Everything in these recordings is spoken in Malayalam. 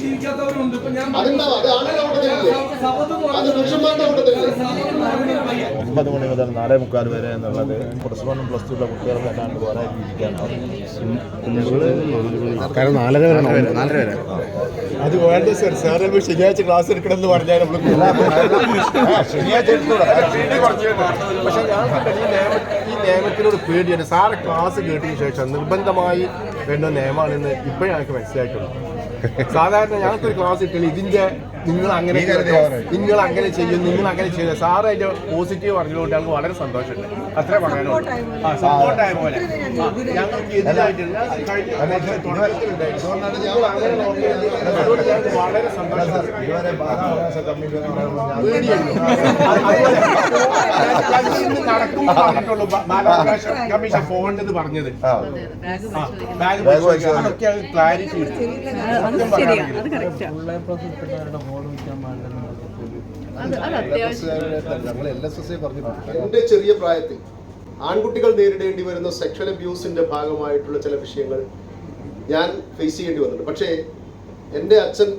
ജീവിക്കാത്തവരുണ്ട് ഇപ്പൊ ഞാൻ. ഒമ്പത് മണി മുതൽ നാലേ മുക്കാൽ വരെ എന്നുള്ളത് പ്ലസ് വണ്ണും പ്ലസ് ടു ഉള്ള കുട്ടികൾക്ക് അല്ലാണ്ട് വേറെ കാരണം നാലര വരെ നാലര വരെ. അത് വേണ്ട സർ. സാർ ചിലപ്പോൾ ശനിയാഴ്ച ക്ലാസ് എടുക്കണമെന്ന് പറഞ്ഞാൽ നമ്മൾ ശനിയാഴ്ച. പക്ഷെ ഞാൻ ഈ നിയമ ഈ നിയമത്തിനോട് പേടിയാണ്. സാറ് ക്ലാസ് കേട്ടതിന് ശേഷം നിർബന്ധമായി വേണ്ട നിയമമാണെന്ന് ഇപ്പോഴാണ് എനിക്ക് സാധാരണ ഞങ്ങൾക്കൊരു ക്ലാസ് കിട്ടിയാൽ ഇതിന്റെ നിങ്ങൾ അങ്ങനെ നിങ്ങൾ അങ്ങനെ ചെയ്യും നിങ്ങൾ അങ്ങനെ ചെയ്യും സാറ് അതിന്റെ പോസിറ്റീവ് പറഞ്ഞുകൊണ്ട് ഞങ്ങൾക്ക് വളരെ സന്തോഷമുണ്ട്. അത്ര പറയാനുള്ളൂ. ആ സപ്പോർട്ടായ പോലെ. ഞങ്ങൾക്ക് എതിരായിട്ടില്ല വളരെ ഇതുവരെ ബാലാവകാശ കമ്മീഷൻ പറഞ്ഞിട്ടുള്ളൂ ബാലാവകാശ പോകേണ്ടത് പറഞ്ഞത്. ബാഗ്. ക്ലാരിറ്റി കിട്ടും. എന്റെ ചെറിയ പ്രായത്തിൽ ആൺകുട്ടികൾ നേരിടേണ്ടി വരുന്ന സെക്ഷൽ അബ്യൂസിന്റെ ഭാഗമായിട്ടുള്ള ചില വിഷയങ്ങൾ ഞാൻ ഫേസ് ചെയ്യേണ്ടി വന്നിട്ടുണ്ട്. പക്ഷേ എന്റെ അച്ഛൻ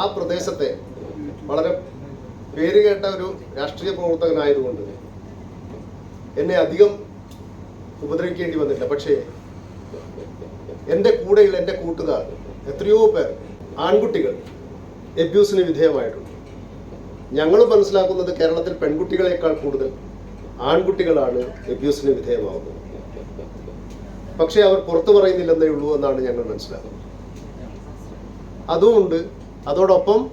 ആ പ്രദേശത്തെ വളരെ പേരുകേട്ട ഒരു രാഷ്ട്രീയ പ്രവർത്തകനായതുകൊണ്ട് എന്നെ അധികം ഉപദ്രവിക്കേണ്ടി വന്നില്ല പക്ഷേ എന്റെ കൂടെയുള്ള എന്റെ കൂട്ടുകാർ എത്രയോ പേർ ആൺകുട്ടികൾ എബ്യൂസിന് വിധേയമായിട്ടുണ്ട്. ഞങ്ങൾ മനസ്സിലാക്കുന്നത് കേരളത്തിൽ പെൺകുട്ടികളെക്കാൾ കൂടുതൽ ആൺകുട്ടികളാണ് എബ്യൂസിന് വിധേയമാവുന്നത്. പക്ഷേ അവർ പുറത്തു പറയുന്നില്ലെന്നേ ഉള്ളൂ എന്നാണ് ഞങ്ങൾ മനസ്സിലാക്കുന്നത്. അതുകൊണ്ട് അതോടൊപ്പം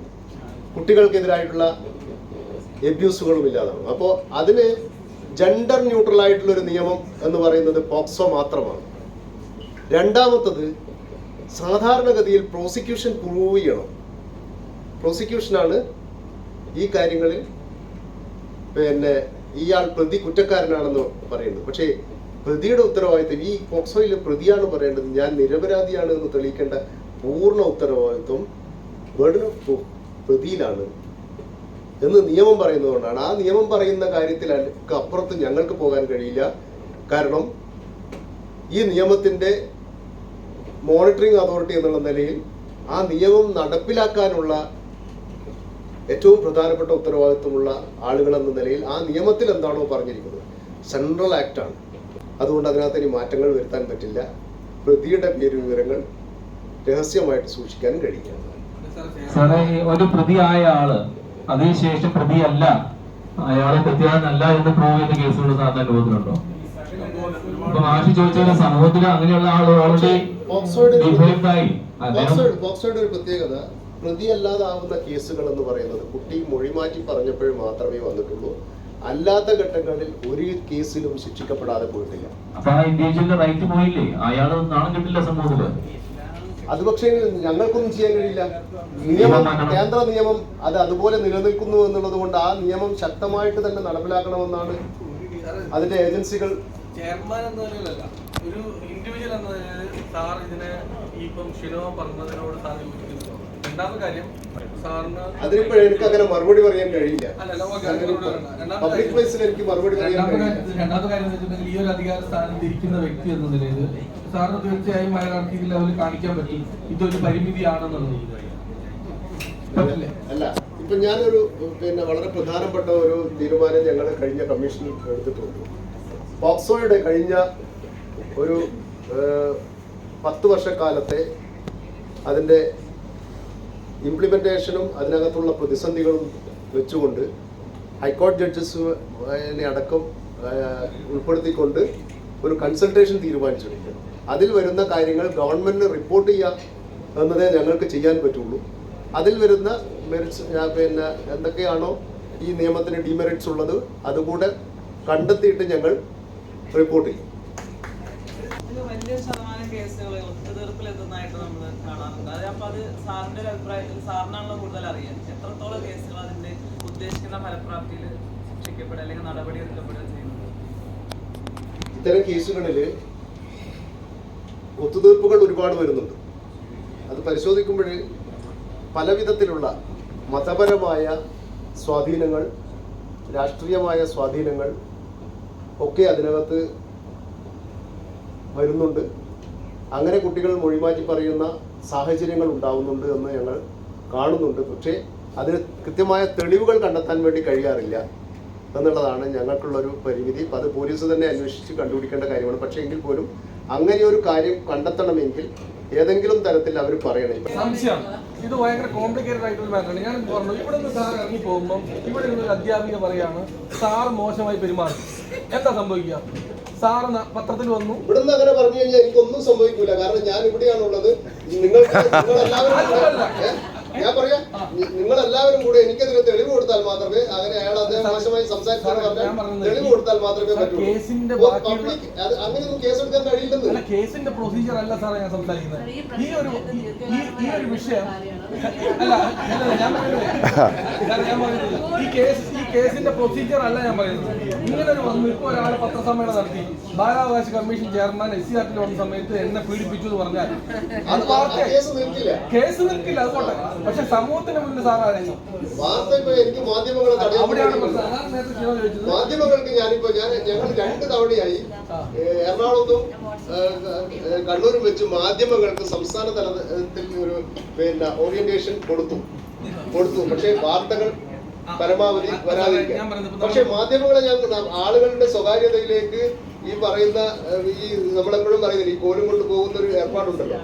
കുട്ടികൾക്കെതിരായിട്ടുള്ള എബ്യൂസുകളും ഇല്ലാതാവും. അപ്പോൾ അതിന് ജെൻഡർ ന്യൂട്രൽ ആയിട്ടുള്ള ഒരു നിയമം എന്ന് പറയുന്നത് പോക്സോ മാത്രമാണ്. രണ്ടാമത്തത് സാധാരണഗതിയിൽ പ്രോസിക്യൂഷൻ പ്രൂവ് ചെയ്യണം. പ്രോസിക്യൂഷനാണ് ഈ കാര്യങ്ങളിൽ പിന്നെ ഇയാൾ പ്രതി കുറ്റക്കാരനാണെന്ന് പറയുന്നത്. പക്ഷേ പ്രതിയുടെ ഉത്തരവാദിത്വം ഈ പോക്സോയിൽ പ്രതിയാണ് പറയേണ്ടത്. ഞാൻ നിരപരാധിയാണ് എന്ന് തെളിയിക്കേണ്ട പൂർണ ഉത്തരവാദിത്വം ബേർഡൻ ഓഫ് പ്രതിയിലാണ് എന്ന് നിയമം പറയുന്നതുകൊണ്ടാണ്. ആ നിയമം പറയുന്ന കാര്യത്തിൽ അപ്പുറത്ത് ഞങ്ങൾക്ക് പോകാൻ കഴിയില്ല. കാരണം ഈ നിയമത്തിന്റെ മോണിറ്ററിംഗ് അതോറിറ്റി എന്നുള്ള നിലയിൽ ആ നിയമം നടപ്പിലാക്കാനുള്ള ഏറ്റവും പ്രധാനപ്പെട്ട ഉത്തരവാദിത്വമുള്ള ആളുകൾ എന്ന നിലയിൽ ആ നിയമത്തിൽ എന്താണോ പറഞ്ഞിരിക്കുന്നത്. സെൻട്രൽ ആക്ട് ആണ്. അതുകൊണ്ട് അതിനകത്ത് ഇനി മാറ്റങ്ങൾ വരുത്താൻ പറ്റില്ല. പ്രതിയുടെ പേര് വിവരങ്ങൾ രഹസ്യമായിട്ട് സൂക്ഷിക്കാനും കഴിയില്ല. സാറേ പ്രതി ഒരു പ്രതിയായ ആൾ അതിനുശേഷം പ്രതിയല്ല. അയാളെ പ്രതിയാനല്ല എന്ന് പ്രൂവ് ചെയ്ത കേസുകൾ സാറിന് അനുഭവത്തിലുണ്ടോ? അപ്പൊ മാഷി ചോദിച്ചാൽ സമൂഹത്തിൽ അങ്ങനെയുള്ള ആൾ ഓൾറെഡി ഒരു പ്രത്യേകത. പ്രതിയല്ലാതാവുന്ന കേസുകൾ എന്ന് പറയുന്നത് കുട്ടി മൊഴിമാറ്റി പറഞ്ഞപ്പോൾ മാത്രമേ വന്നിട്ടുള്ളൂ. അല്ലാത്ത ഘട്ടങ്ങളിൽ ഒരു കേസിലും ശിക്ഷിക്കപ്പെടാതെ പോയിട്ടില്ല. അപ്പൊ ആ ഇൻഡിവിജ്വലിന്റെ റൈറ്റ് പോയില്ലേ? അയാൾ നാണം കിട്ടില്ല സമൂഹത്തിൽ അത് പക്ഷേ ഞങ്ങൾക്കൊന്നും ചെയ്യാൻ കഴിയില്ല. നിയമം കേന്ദ്ര നിയമം അത് അതുപോലെ നിലനിൽക്കുന്നു എന്നുള്ളത് കൊണ്ട് ആ നിയമം ശക്തമായിട്ട് തന്നെ നടപ്പിലാക്കണമെന്നാണ് അതിന്റെ ഏജൻസികൾ ചെയർമാൻ എന്ന നിലയിലല്ല. ഒരു ഇൻഡിവിജ്വൽ എന്ന നിലയിൽ സാർ ഇതിനെ ഈ ഇപ്പം ഷിനോ പറഞ്ഞതിനോട് സാർ യോജിക്കുന്നുണ്ടോ രണ്ടാമത്തെ കാര്യം സാറിന് അതിനിപ്പോൾ എനിക്ക് അങ്ങനെ മറുപടി പറയാൻ കഴിയില്ല. പബ്ലിക് പ്ലേസിൽ എനിക്ക് മറുപടി പറയാൻ രണ്ടാമത്തെ കാര്യം വെച്ചിട്ടുണ്ടെങ്കിൽ ഈ ഒരു അധികാര സ്ഥാനത്ത് ഇരിക്കുന്ന വ്യക്തി എന്ന നിലയിൽ സാറിന് തീർച്ചയായും ഹയറാർക്കി ലെവലിൽ കാണിക്കാൻ പറ്റും. ഇതൊരു പരിമിതിയാണെന്നുള്ളത് അല്ല ഇപ്പൊ ഞാനൊരു പിന്നെ വളരെ പ്രധാനപ്പെട്ട ഒരു തീരുമാനം ഞങ്ങൾ കഴിഞ്ഞ കമ്മീഷനിൽ എടുത്തിട്ടുണ്ട്. പോക്സോയുടെ കഴിഞ്ഞ ഒരു പത്ത് വർഷക്കാലത്തെ അതിന്റെ ഇംപ്ലിമെന്റേഷനും അതിനകത്തുള്ള പ്രതിസന്ധികളും വെച്ചുകൊണ്ട് ഹൈക്കോടതി ജഡ്ജസ് അടക്കം ഉൾപ്പെടുത്തിക്കൊണ്ട് ഒരു കൺസൾട്ടേഷൻ തീരുമാനിച്ചിരിക്കുന്നു അതിൽ വരുന്ന കാര്യങ്ങൾ ഗവൺമെന്റിന് റിപ്പോർട്ട് ചെയ്യാം എന്നതേ ഞങ്ങൾക്ക് ചെയ്യാൻ പറ്റുള്ളൂ. അതിൽ വരുന്ന മെറിറ്റ്സ് പിന്നെ എന്തൊക്കെയാണോ ഈ നിയമത്തിന് ഡിമെറിറ്റ്സ് ഉള്ളത് അതുകൂടെ കണ്ടെത്തിയിട്ട് ഞങ്ങൾ റിപ്പോർട്ട് ചെയ്യും. ഒത്തുതീർപ്പിലെത്തുന്നതായിട്ട് നമ്മൾ കാണാറുണ്ട്. അത് അപ്പൊ അത് സാറിന്റെ ഒരു അഭിപ്രായത്തിൽ സാറിനാണല്ലോ കൂടുതൽ അറിയാം. എത്രത്തോളം കേസുകൾ അതിന്റെ ഉദ്ദേശിക്കുന്ന ഫലപ്രാപ്തിയിൽ ശിക്ഷിക്കപ്പെടുക അല്ലെങ്കിൽ നടപടി എടുക്കപ്പെടുക ചെയ്യുന്നത്? ഇത്തരം കേസുകളിൽ ഒത്തുതീർപ്പുകൾ ഒരുപാട് വരുന്നുണ്ട്. അത് പരിശോധിക്കുമ്പോൾ പല വിധത്തിലുള്ള മതപരമായ സ്വാധീനങ്ങൾ രാഷ്ട്രീയമായ സ്വാധീനങ്ങൾ ഒക്കെ അതിനകത്ത് വരുന്നുണ്ട്. അങ്ങനെ കുട്ടികൾ മൊഴിമാറ്റി പറയുന്ന സാഹചര്യങ്ങൾ ഉണ്ടാവുന്നുണ്ട് എന്ന് ഞങ്ങൾ കാണുന്നുണ്ട്. പക്ഷേ അതിന് കൃത്യമായ തെളിവുകൾ കണ്ടെത്താൻ വേണ്ടി കഴിയാറില്ല എന്നുള്ളതാണ് ഞങ്ങൾക്കുള്ളൊരു പരിമിതി. അത് പോലീസ് തന്നെ അന്വേഷിച്ച് കണ്ടുപിടിക്കേണ്ട കാര്യമാണ്. പക്ഷേ എങ്കിൽ പോലും അങ്ങനെ ഒരു കാര്യം കണ്ടെത്തണമെങ്കിൽ ഏതെങ്കിലും തരത്തിൽ അവർ പറയണേ. ഇത് ഭയങ്കര കോംപ്ലിക്കേറ്റഡ് ആയിട്ടുള്ള മാറ്ററാണ് ഞാൻ പറഞ്ഞു ഇവിടെ നിന്ന് സാർ ഇറങ്ങി പോകുമ്പോൾ ഇവിടെ ഒരു അധ്യാപിക പറയാണ് സാർ മോശമായി പെരുമാറി. എന്താ സംഭവിക്കുക? സാറ് പത്രത്തിൽ വന്നു. ഇവിടുന്ന് അങ്ങനെ പറഞ്ഞു കഴിഞ്ഞാൽ എനിക്കൊന്നും സംഭവിക്കൂല. കാരണം ഞാൻ ഇവിടെയാണുള്ളത്. കൂടെ- ഏ? ഞാൻ പറയാം. നിങ്ങൾ എല്ലാവരും കൂടെ എനിക്കെതിരെ തെളിവ് കൊടുത്താൽ മാത്രമേ അങ്ങനെ അയാൾ അദ്ദേഹം മോശമായി സംസാരിക്കാൻ തെളിവ് കൊടുത്താൽ മാത്രമേ പറ്റൂ. പബ്ലിക് അങ്ങനെയൊന്നും കേസെടുക്കാൻ കഴിയില്ലെന്ന് അല്ല കേസിന്റെ പ്രൊസീജിയർ അല്ല സാറേ ഞാൻ സംസാരിക്കുന്നത്. ഈ ഒരു ഈ- ഒരു വിഷയം അല്ല ഞാൻ പറയുന്നത് ഈ കേസ് ഈ കേസിന്റെ പ്രൊസീജിയർ അല്ല ഞാൻ പറയുന്നത്. ഇങ്ങനെ ഒരു വന്നു ഇപ്പൊ ഒരാൾ പത്രസമ്മേളനം നടത്തി. ബാലാവകാശ കമ്മീഷൻ ചെയർമാൻ എസ് സി ആർട്ടിൽ വന്ന സമയത്ത് എന്നെ പീഡിപ്പിച്ചു എന്ന് പറഞ്ഞാൽ അത് വാർത്ത കേസ് നിൽക്കില്ല. അതുകൊണ്ട് പക്ഷെ സമൂഹത്തിന് മുന്നിൽ തടയാൻ അവിടെയാണ് കഴിയില്ല. പ്രശ്നം. അതാണ് നേരത്തെ ചോദിച്ചത്. മാധ്യമങ്ങൾക്ക് ഞാനിപ്പോ ഞാൻ ഞങ്ങൾ രണ്ട് തവണയായി എറണാകുളത്തും കണ്ണൂരും വെച്ച് മാധ്യമങ്ങൾക്ക് സംസ്ഥാന തലത്തിൽ ഒരു പിന്നെ ഓറിയന്റേഷൻ കൊടുത്തു. കൊടുത്തു. പക്ഷേ വാർത്തകൾ പരമാവധി വരാതിരിക്കാം പക്ഷെ മാധ്യമങ്ങളെ ഞാൻ ആളുകളുടെ സ്വകാര്യതയിലേക്ക് ഈ പറയുന്ന ഈ നമ്മളെപ്പോഴും പറയുന്നില്ല ഈ കോലും കൊണ്ട് പോകുന്ന ഒരു ഏർപ്പാടുണ്ടല്ലോ.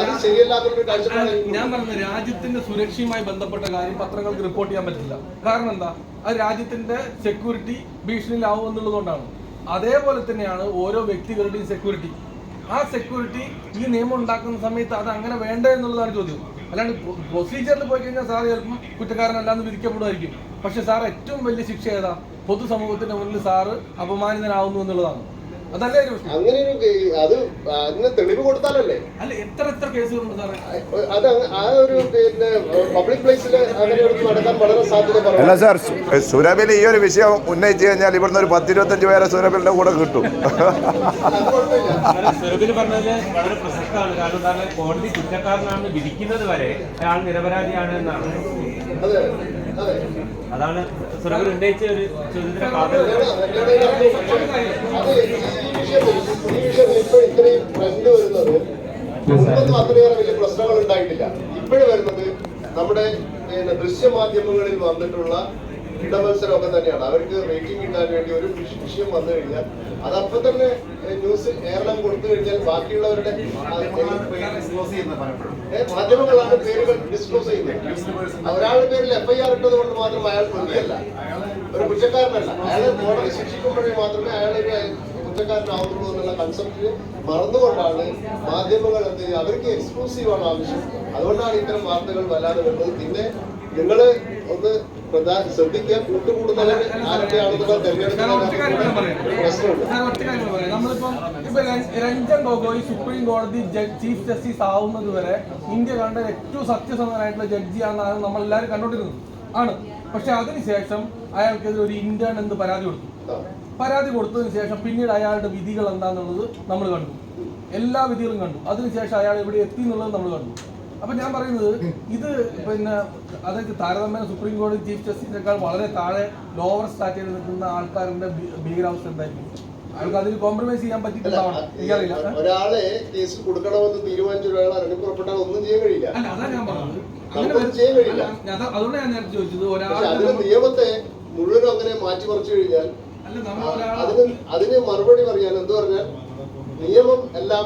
അത് ശരിയല്ലാത്തൊരു കാഴ്ചപ്പാട് ഞാൻ പറഞ്ഞ രാജ്യത്തിന്റെ സുരക്ഷയുമായി ബന്ധപ്പെട്ട കാര്യം പത്രങ്ങൾക്ക് റിപ്പോർട്ട് ചെയ്യാൻ പറ്റില്ല. കാരണം എന്താ? അത് രാജ്യത്തിന്റെ സെക്യൂരിറ്റി ഭീഷണിയിലാവും എന്നുള്ളതുകൊണ്ടാണ്. അതേപോലെ തന്നെയാണ് ഓരോ വ്യക്തികളുടെയും സെക്യൂരിറ്റി ആ സെക്യൂരിറ്റി ഈ നിയമം ഉണ്ടാക്കുന്ന സമയത്ത് അത് അങ്ങനെ വേണ്ട എന്നുള്ളതാണ് ചോദ്യം. അല്ലാണ്ട് പ്രൊസീജിയറിൽ പോയി കഴിഞ്ഞാൽ സാർ ചിലപ്പം കുറ്റക്കാരനല്ലാന്ന് വിധിക്കപ്പെടുമായിരിക്കും. പക്ഷെ സാർ ഏറ്റവും വലിയ ശിക്ഷ ഏതാ? പൊതുസമൂഹത്തിന്റെ മുന്നിൽ സാറ് അപമാനിതനാവുന്നു എന്നുള്ളതാണ്. അതല്ലേ ഒരു അങ്ങനെ ഒരു അത് അതിന് തെളിവ് കൊടുത്താലല്ലേ? അല്ല എത്ര എത്ര കേസുകളുണ്ട് സാറേ? അത് ആ ഒരു പിന്നെ പബ്ലിക് പ്ലേസിൽ അങ്ങനെ നടക്കാൻ വളരെ സാധ്യത അല്ല സാർ സുരബിൽ ഈ ഒരു വിഷയം ഉന്നയിച്ചു കഴിഞ്ഞാൽ ഇവിടുന്ന് ഒരു പത്തിരുപത്തഞ്ച് പേരെ സുരബിലിന്റെ കൂടെ കിട്ടും. കുഴപ്പമില്ല. പറഞ്ഞത് വളരെ പ്രസക്തമാണ്. കാരണം കാരണം കോടതി കുറ്റക്കാരനാണെന്ന് വിധിക്കുന്നത് വരെ അയാൾ നിരപരാധിയാണ് എന്നാണ്. അതാണ് സുരഭിൽ ഉന്നയിച്ച ഒരു ചോദ്യത്തിന് കാതൽ അത് ഈ വിഷയത്തിൽ ഈ വിഷയത്തിൽ ഇപ്പൊ ഇത്രയും ട്രെൻഡ് വരുന്നത് മുമ്പൊന്നും അത്രയേറെ വലിയ പ്രശ്നങ്ങൾ ഉണ്ടായിട്ടില്ല. ഇപ്പോഴും വരുന്നത് നമ്മുടെ ദൃശ്യ ദൃശ്യമാധ്യമങ്ങളിൽ വന്നിട്ടുള്ള ഇടമത്സരമൊക്കെ തന്നെയാണ്. അവർക്ക് റേറ്റിംഗ് കിട്ടാൻ വേണ്ടി ഒരു വിഷ- വിഷയം വന്നു കഴിഞ്ഞാൽ അതപ്പം തന്നെ ന്യൂസ് ഏറെല്ലാം കൊടുത്തു കഴിഞ്ഞാൽ ബാക്കിയുള്ളവരുടെ മാധ്യമങ്ങളാണ് പേരുകൾ ഡിസ്ക്ലോസ് ചെയ്യുന്നത്. ഒരാളുടെ പേരിൽ എഫ്ഐആർ ഇട്ടത് കൊണ്ട് മാത്രം അയാൾ പ്രതിയല്ല. ഒരു കുറ്റക്കാരനല്ല. അയാളെ കോടതി ശിക്ഷിക്കുമ്പോഴേ മാത്രമേ അയാളൊരു കുറ്റക്കാരനാവുള്ളൂ എന്നുള്ള കൺസെപ്റ്റ് മറന്നുകൊണ്ടാണ് മാധ്യമങ്ങൾ എന്ത് അവർക്ക് എക്സ്ക്ലൂസീവ് ആണ് ആവശ്യം. അതുകൊണ്ടാണ് ഇത്തരം വാർത്തകൾ വല്ലാതെ വരുന്നത്. പിന്നെ നിങ്ങൾ ഒന്ന് പ്രധാന ശ്രദ്ധിക്കാൻ കൂട്ടുകൂടുന്നവർ ആരൊക്കെയാണെന്നുള്ള തെരഞ്ഞെടുപ്പ്. നമ്മളിപ്പം ഇപ്പൊ രഞ്ജൻ ഗൊഗോയ് സുപ്രീം കോടതി ചീഫ് ജസ്റ്റിസ് ആവുന്നത് വരെ ഇന്ത്യ കണ്ട ഏറ്റവും സത്യസന്ധനായിട്ടുള്ള ജഡ്ജിയാണെന്നാണ് നമ്മൾ എല്ലാവരും കണ്ടോണ്ടിരുന്നത് ആണ്. പക്ഷെ അതിനുശേഷം അയാൾക്കെതിരെ ഒരു ഇന്റേൺ എന്ന് പരാതി കൊടുത്തു. പരാതി കൊടുത്തതിന് ശേഷം പിന്നീട് അയാളുടെ വിധികൾ എന്താണെന്നുള്ളത് നമ്മൾ കണ്ടു. എല്ലാ വിധികളും കണ്ടു. അതിനുശേഷം അയാൾ എവിടെ എത്തി എന്നുള്ളത് നമ്മൾ കണ്ടു. അപ്പൊ ഞാൻ പറയുന്നത് ഇത് പിന്നെ അതായത് താരതമ്യേന സുപ്രീം കോടതി ചീഫ് ജസ്റ്റിസിനേക്കാൾ വളരെ താഴെ ലോവർ സ്റ്റാറ്റിൽ നിൽക്കുന്ന ആൾക്കാരുടെ ഭീകരാവസ്ഥ എന്തായിരിക്കും? അയാൾക്ക് അതിൽ കോംപ്രമൈസ് ചെയ്യാൻ പറ്റിയിട്ടുണ്ടാവണം എനിക്കറിയില്ല. ഒരാളെ കേസ് കൊടുക്കണമെന്ന് തീരുമാനിച്ച ഒരാൾ ഇറങ്ങി പുറപ്പെട്ടാൽ ഒന്നും ചെയ്യാൻ കഴിയില്ല. അല്ല അതാ ഞാൻ പറഞ്ഞത്. അതുകൊണ്ട് ഞാൻ നേരത്തെ ചോദിച്ചത്. ഒരാൾ നിയമത്തെ മുഴുവൻ അങ്ങനെ മാറ്റിമറിച്ചു കഴിഞ്ഞാൽ അതിന് അതിന് മറുപടി പറയാൻ എന്ത് പറഞ്ഞാൽ നിയമം എല്ലാം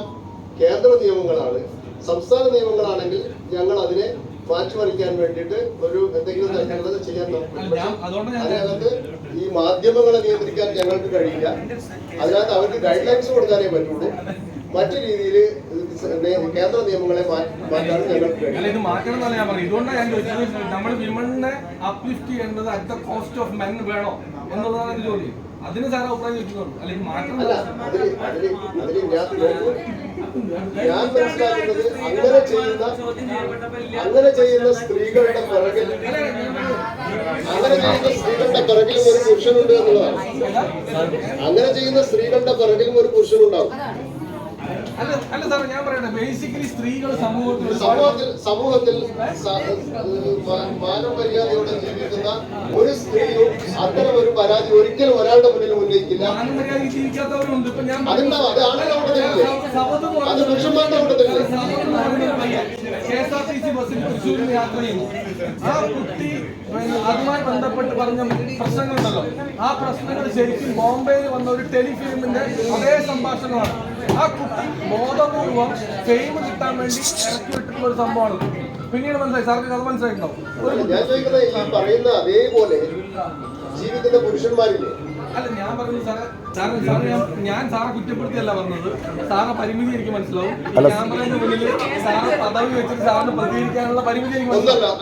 കേന്ദ്ര നിയമങ്ങളാണ്. സംസ്ഥാന നിയമങ്ങളാണെങ്കിൽ ഞങ്ങൾ അതിനെ മാറ്റിമറിക്കാൻ വേണ്ടിയിട്ട് ഒരു എന്തെങ്കിലും തരത്തിലുള്ളത് ചെയ്യാൻ നോക്കും അതിനകത്ത് ഈ മാധ്യമങ്ങളെ നിയന്ത്രിക്കാൻ ഞങ്ങൾക്ക് കഴിയില്ല. അതിനകത്ത് അവർക്ക് ഗൈഡ് ലൈൻസ് കൊടുക്കാനേ പറ്റുള്ളൂ. മറ്റു രീതിയിൽ കേന്ദ്ര നിയമങ്ങളെ മാറ്റാനും ഞങ്ങൾക്ക് മാറ്റണം ഞാൻ പറഞ്ഞു ഇതുകൊണ്ടാണ് ഞാൻ ചോദിച്ചത്. നമ്മൾ വിമണിനെ അപ്ലിഫ്റ്റ് ചെയ്യേണ്ടത് at the cost of men വേണോ എന്നുള്ളതാണ് എന്റെ ചോദ്യം അതിന് സാർ അഭിപ്രായം അതിൽ അതിൽ അതിൽ ഞാൻ ഞാൻ മനസ്സിലാക്കുന്നത് അങ്ങനെ ചെയ്യുന്ന അങ്ങനെ ചെയ്യുന്ന സ്ത്രീകളുടെ പിറകിൽ അങ്ങനെ ചെയ്യുന്ന സ്ത്രീകളുടെ പിറകിലും ഒരു പുരുഷനുണ്ട് എന്നുള്ളതാണ്. അങ്ങനെ ചെയ്യുന്ന സ്ത്രീകളുടെ പിറകിലും ഒരു പുരുഷനുണ്ടാവും. അല്ല അല്ല സാറേ ഞാൻ പറയട്ടെ. ബേസിക്കലി സ്ത്രീകൾ സമൂഹത്തിൽ സമൂഹത്തിൽ സമൂഹത്തിൽ സ- മാ- മാനമര്യാദയോടെ ജീവിക്കുന്ന ഒരു സ്ത്രീയും അത്തരം ഒരു പരാതി ഒരിക്കലും ഒരാളുടെ മുന്നിൽ ഉന്നയിക്കില്ല. മാനമര്യാദ ജീവിക്കാത്തവരുണ്ട് ഇപ്പൊ ഞാൻ അതുണ്ടാവും. അത് കൂട്ടത്തിലില്ലേ? അത് പുരുഷന്മാരുടെ കൂട്ടത്തിലില്ലേ? സവത് എന്ന് പറയുന്ന ഒരു പയ്യൻ. K S R T C ബസ്സിൽ തൃശ്ശൂരിൽ യാത്ര ചെയ്യുന്നു ആ കുട്ടി അതുമായി ബന്ധപ്പെട്ട് പറഞ്ഞ പ്രശ്നങ്ങളുണ്ടല്ലോ. ആ പ്രശ്നങ്ങൾ ശരിക്കും ബോംബെയിൽ വന്ന ഒരു ടെലിഫിലിമിന്റെ അതേ സംഭാഷണമാണ്. ആ കുട്ടി ബോധപൂർവം ഫെയിം കിട്ടാൻ വേണ്ടി ഇറക്കി വിട്ടിട്ടുള്ള ഒരു സംഭവമാണ്. പിന്നീട് മനസ്സിലായി. സാർക്ക് അത് മനസ്സിലായിട്ടുണ്ടാവും ഒരു ഞാൻ ചോദിക്കുന്നത് ഈ പറയുന്ന അതേപോലെ ജീവിക്കുന്ന പുരുഷന്മാരില്ലേ? അല്ല ഞാൻ പറഞ്ഞു സാറേ സാറ് സാറ് ഞാൻ ഞാൻ സാറെ കുറ്റപ്പെടുത്തിയല്ല പറഞ്ഞത്. സാറെ പരിമിതി എനിക്ക് മനസ്സിലാവും. ക്യാമറയുടെ മുന്നിൽ സാറ് പദവി വെച്ചിട്ട് സാറിന് പ്രതികരിക്കാനുള്ള പരിമിതി എനിക്ക് മനസ്സിലാവും.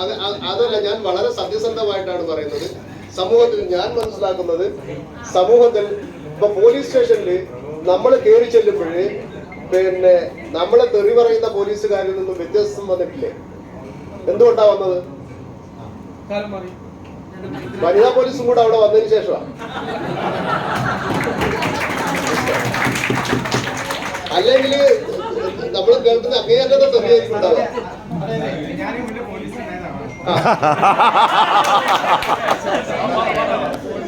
അതല്ല ഞാൻ വളരെ സത്യസന്ധമായിട്ടാണ് പറയുന്നത്. സമൂഹത്തിൽ ഞാൻ മനസ്സിലാക്കുന്നത് സമൂഹത്തിൽ ഇപ്പൊ പോലീസ് സ്റ്റേഷനിൽ നമ്മൾ കയറി ചെല്ലുമ്പോഴേ പിന്നെ നമ്മളെ തെറി പറയുന്ന പോലീസുകാരിൽ നിന്നും വ്യത്യസ്തം വന്നിട്ടില്ലേ? എന്തുകൊണ്ടാ വന്നത്? വനിതാ പോലീസും കൂടെ അവിടെ വന്നതിന് ശേഷമാണ് അല്ലെങ്കിൽ നമ്മൾ കേൾക്കുന്ന അങ്ങേയറ്റത്തെ തെറിയായിരിക്കും ഉണ്ടാവുക.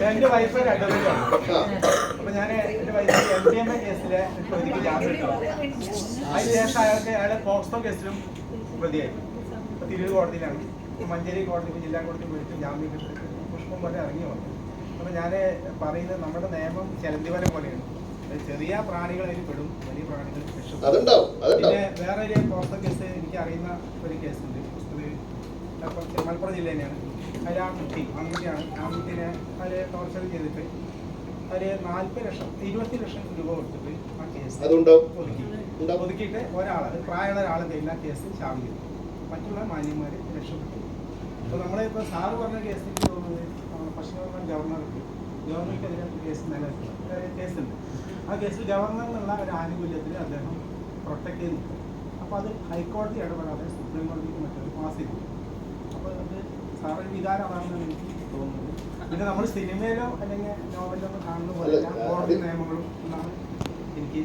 എന്റെ വൈഫ് ആ. അപ്പൊ ഞാൻ കേസിലെ പ്രതിക്ക് ജാമ്യം എടുത്തു. അതിനുശേഷം അയാൾക്ക് അയാളെ പോക്സോ കേസിലും പ്രതിയായി. അപ്പൊ തിരൂർ കോടതിയിലാണ്. ഇപ്പൊ മഞ്ചേരി കോടതി ജില്ലാ കോടതി വിളിച്ച് ജാമ്യം കിട്ടി പുഷ്പം പോലെ ഇറങ്ങി വന്നു. അപ്പൊ ഞാൻ പറയുന്നത് നമ്മുടെ നിയമം ചെലന്തിവല പോലെയാണ്. ചെറിയ പ്രാണികൾ അതിൽ പെടും വലിയ പ്രാണികൾ പിന്നെ വേറെ ഒരു പോക്സോ കേസ് എനിക്ക് അറിയുന്ന ഒരു കേസുണ്ട്. ഉണ്ട് മലപ്പുറം മലപ്പുറം ജില്ല തന്നെയാണ് അതിൽ ആ കുട്ടി ആൺകുട്ടിയാണ്. ആ കുട്ടീനെ അവർ ടോർച്ചർ ചെയ്തിട്ട് അവർ നാൽപ്പത് ലക്ഷം ഇരുപത്തി ലക്ഷം രൂപ കൊടുത്തിട്ട് ആ കേസ് ഒതുക്കി. ഒതുക്കിയിട്ട് ഒരാൾ പ്രായമുള്ള ഒരാളെ കയ്യിൽ ആ കേസ് ചെയ്തു മറ്റുള്ള മാന്യന്മാർ രക്ഷപ്പെട്ടു. അപ്പോൾ നമ്മളിപ്പോൾ സാറ് പറഞ്ഞ കേസ് എനിക്ക് തോന്നുന്നത് നമ്മുടെ പശ്ചിമ ബംഗാൾ ഗവർണർക്ക് ഗവർണർക്കെതിരെ കേസ് നിലനിൽക്കുന്ന കേസുണ്ട്. ആ കേസിൽ ഗവർണർ എന്നുള്ള ഒരു ആനുകൂല്യത്തിൽ അദ്ദേഹം പ്രൊട്ടക്ട് ചെയ്ത്. നിൽക്കും അപ്പോൾ അത് ഹൈക്കോടതി ഇടപെടാതെ സുപ്രീം കോടതിക്ക് മറ്റൊരു പാസ് ചെയ്തു അപ്പോൾ അത് സാറൊരു വികാരമാണെന്നാണ് എനിക്ക് തോന്നുന്നത്. പിന്നെ നമ്മൾ സിനിമയിലോ അല്ലെങ്കിൽ നോവലിലോ കാണുന്ന പോലെ നിയമങ്ങളും എന്നാണ് എനിക്ക്